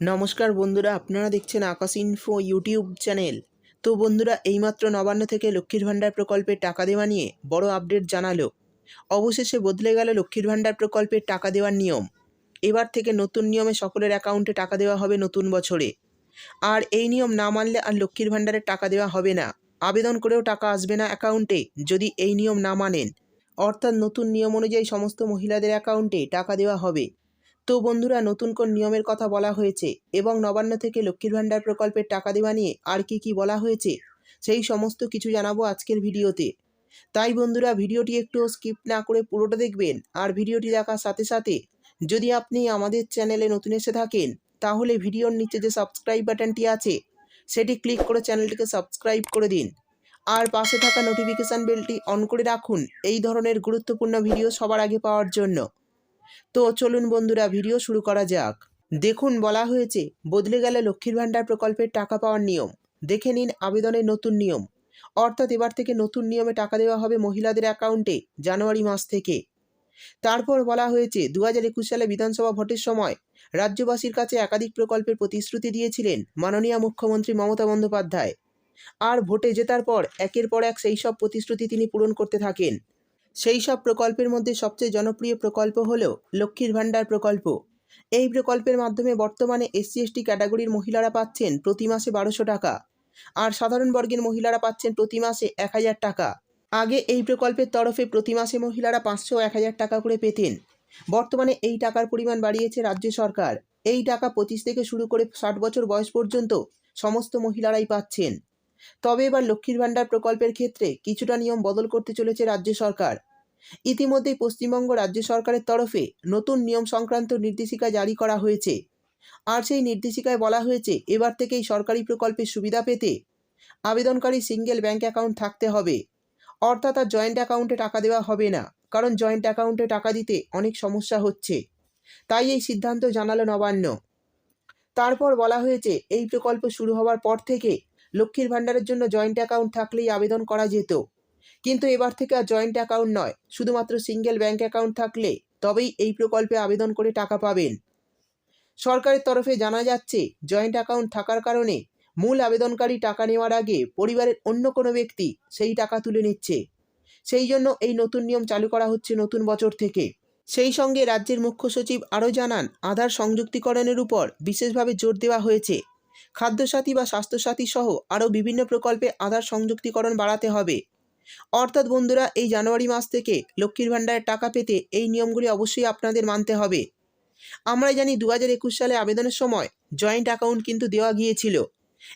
নমস্কার বন্ধুরা, আপনারা দেখছেন আকাশ ইনফো ইউটিউব চ্যানেল তো বন্ধুরা, এইমাত্র নবান্ন থেকে লক্ষ্মীর ভাণ্ডার প্রকল্পের টাকা দেওয়া নিয়ে বড় আপডেট জানালো। অবশেষে বদলে গেল লক্ষ্মীর ভাণ্ডার প্রকল্পের টাকা দেওয়ার নিয়ম। এবার থেকে নতুন নিয়মে সকলের অ্যাকাউন্টে টাকা দেওয়া হবে নতুন বছরে। আর এই নিয়ম না মানলে আর লক্ষ্মীর ভাণ্ডারের টাকা দেওয়া হবে না। আবেদন করেও টাকা আসবে না অ্যাকাউন্টে, যদি এই নিয়ম না মানেন। অর্থাৎ নতুন নিয়ম অনুযায়ী সমস্ত মহিলাদের অ্যাকাউন্টে টাকা দেওয়া হবে। তো বন্ধুরা, নতুন কোন নিয়মের কথা বলা হয়েছে এবং নবান্ন থেকে লক্ষ্মীর ভাণ্ডার প্রকল্পের টাকা দেওয়া নিয়ে আর কি কি বলা হয়েছে, সেই সমস্ত কিছু জানাব আজকের ভিডিওতে। তাই বন্ধুরা, ভিডিওটি একটু স্কিপ না করে পুরোটা দেখবেন আর ভিডিওটি দেখার সাথে সাথে যদি আপনি আমাদের চ্যানেলে নতুন এসে থাকেন, তাহলে ভিডিওর নিচে যে সাবস্ক্রাইব বাটনটি আছে, সেটি ক্লিক করে চ্যানেলটিকে সাবস্ক্রাইব করে দিন। আর পাশে থাকা নোটিফিকেশান বেলটি অন করে রাখুন, এই ধরনের গুরুত্বপূর্ণ ভিডিও সবার আগে পাওয়ার জন্য। তো চলুন বন্ধুরা, ভিডিও শুরু করা যাক। দেখুন, বলা হয়েছে, বদলে গেলে লক্ষ্মীর ভাণ্ডার প্রকল্পের টাকা পাওয়ার নিয়ম। দেখে নিন আবেদনের নতুন নিয়ম। অর্থাৎ এবার থেকে নতুন নিয়মে টাকা দেওয়া হবে মহিলাদের অ্যাকাউন্টে, জানুয়ারি মাস থেকে। তারপর বলা হয়েছে দু হাজার একুশ সালে বিধানসভা ভোটের সময় রাজ্যবাসীর কাছে একাধিক প্রকল্পের প্রতিশ্রুতি দিয়েছিলেন মাননীয় মুখ্যমন্ত্রী মমতা বন্দ্যোপাধ্যায়। আর ভোটে জেতার পর, একের পর এক সেই সব প্রতিশ্রুতি তিনি পূরণ করতে থাকেন। সেই সব প্রকল্পের মধ্যে সবচেয়ে জনপ্রিয় প্রকল্প হল লক্ষ্মীর ভাণ্ডার প্রকল্প। এই প্রকল্পের মাধ্যমে বর্তমানে এসসি এসটি ক্যাটাগরির মহিলারা পাচ্ছেন প্রতি মাসে বারোশো টাকা। আর সাধারণ বর্গের মহিলারা পাচ্ছেন প্রতি মাসে এক হাজার টাকা। আগে এই প্রকল্পের তরফে প্রতি মাসে মহিলারা পাঁচশো এক হাজার টাকা করে পেতেন। বর্তমানে এই টাকার পরিমাণ বাড়িয়েছে রাজ্য সরকার। এই টাকা পঁচিশ থেকে শুরু করে ষাট বছর বয়স পর্যন্ত সমস্ত মহিলারাই পাচ্ছেন। তবে এবার লক্ষ্মীর ভাণ্ডার প্রকল্পের ক্ষেত্রে কিছুটা নিয়ম বদল করতে চলেছে রাজ্য সরকার। ইতিমধ্যেই পশ্চিমবঙ্গ রাজ্য সরকারের তরফে নতুন নিয়ম সংক্রান্ত নির্দেশিকা জারি করা হয়েছে। আর সেই নির্দেশিকায় বলা হয়েছে, এবার থেকেই সরকারি প্রকল্পের সুবিধা পেতে আবেদনকারী সিঙ্গেল ব্যাংক অ্যাকাউন্ট থাকতে হবে। অর্থাৎ আর জয়েন্ট অ্যাকাউন্টে টাকা দেওয়া হবে না, কারণ জয়েন্ট অ্যাকাউন্টে টাকা দিতে অনেক সমস্যা হচ্ছে। তাই এই সিদ্ধান্ত জানালো নবান্ন। তারপর বলা হয়েছে, এই প্রকল্প শুরু হওয়ার পর থেকে লক্ষ্মীর ভাণ্ডারের জন্য জয়েন্ট অ্যাকাউন্ট থাকলেই আবেদন করা যেত। কিন্তু এবার থেকে আর জয়েন্ট অ্যাকাউন্ট নয়, শুধুমাত্র সিঙ্গেল ব্যাংক অ্যাকাউন্ট থাকলে তবেই এই প্রকল্পে আবেদন করে টাকা পাবেন। সরকারের তরফে জানা যাচ্ছে জয়েন্ট অ্যাকাউন্ট থাকার কারণে মূল আবেদনকারী টাকা নেওয়ার আগে পরিবারের অন্য কোনো ব্যক্তি সেই টাকা তুলে নিচ্ছে। সেই জন্য এই নতুন নিয়ম চালু করা হচ্ছে নতুন বছর থেকে। সেই সঙ্গে রাজ্যের মুখ্য সচিব আরও জানান, আধার সংযুক্তিকরণের উপর বিশেষভাবে জোর দেওয়া হয়েছে। খাদ্যসাথী বা স্বাস্থ্যসাথী সহ আরও বিভিন্ন প্রকল্পে আধার সংযুক্তিকরণ বাড়াতে হবে। অর্থাৎ বন্ধুরা, এই জানুয়ারি মাস থেকে লক্ষ্মীর ভাণ্ডারের টাকা পেতে এই নিয়মগুলি অবশ্যই আপনাদের মানতে হবে। আমরা জানি দু হাজার একুশ সালে আবেদনের সময় জয়েন্ট অ্যাকাউন্ট কিন্তু দেওয়া গিয়েছিল।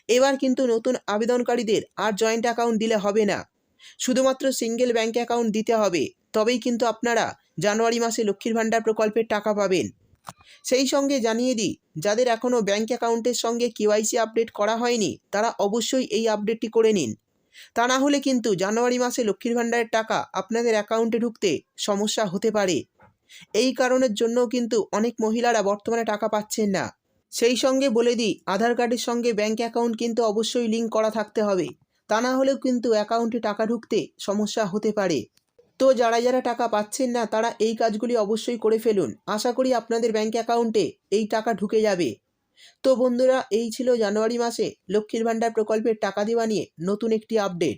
এবার কিন্তু নতুন আবেদনকারীদের আর জয়েন্ট অ্যাকাউন্ট দিলে হবে না। শুধুমাত্র সিঙ্গেল ব্যাঙ্ক অ্যাকাউন্ট দিতে হবে। তবেই কিন্তু আপনারা জানুয়ারি মাসে লক্ষ্মীর ভাণ্ডার প্রকল্পের টাকা পাবেন। সেই সঙ্গে জানিয়ে দিই, যাদের এখনও ব্যাঙ্ক অ্যাকাউন্টের সঙ্গে কেওয়াইসি আপডেট করা হয়নি, তারা অবশ্যই এই আপডেটটি করে নিন। তা না হলে কিন্তু জানুয়ারি মাসে লক্ষ্মীর ভাণ্ডারের টাকা আপনাদের অ্যাকাউন্টে ঢুকতে সমস্যা হতে পারে। এই কারণের জন্য কিন্তু অনেক মহিলারা বর্তমানে টাকা পাচ্ছেন না। সেই সঙ্গে বলে দিই, আধার কার্ডের সঙ্গে ব্যাঙ্ক অ্যাকাউন্ট কিন্তু অবশ্যই লিঙ্ক করা থাকতে হবে। তা না হলেও কিন্তু অ্যাকাউন্টে টাকা ঢুকতে সমস্যা হতে পারে। তো যারা যারা টাকা পাচ্ছেন না, তারা এই কাজগুলি অবশ্যই করে ফেলুন। আশা করি আপনাদের ব্যাঙ্ক অ্যাকাউন্টে এই টাকা ঢুকে যাবে। তো বন্ধুরা, এই ছিল জানুয়ারি মাসে লক্ষ্মীর ভাণ্ডার প্রকল্পের টাকা দেওয়া নিয়ে নতুন একটি আপডেট।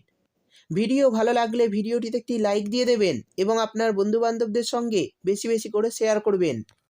ভিডিও ভালো লাগলে ভিডিওটিতে একটি লাইক দিয়ে দেবেন এবং আপনার বন্ধুবান্ধবদের সঙ্গে বেশি বেশি করে শেয়ার করবেন।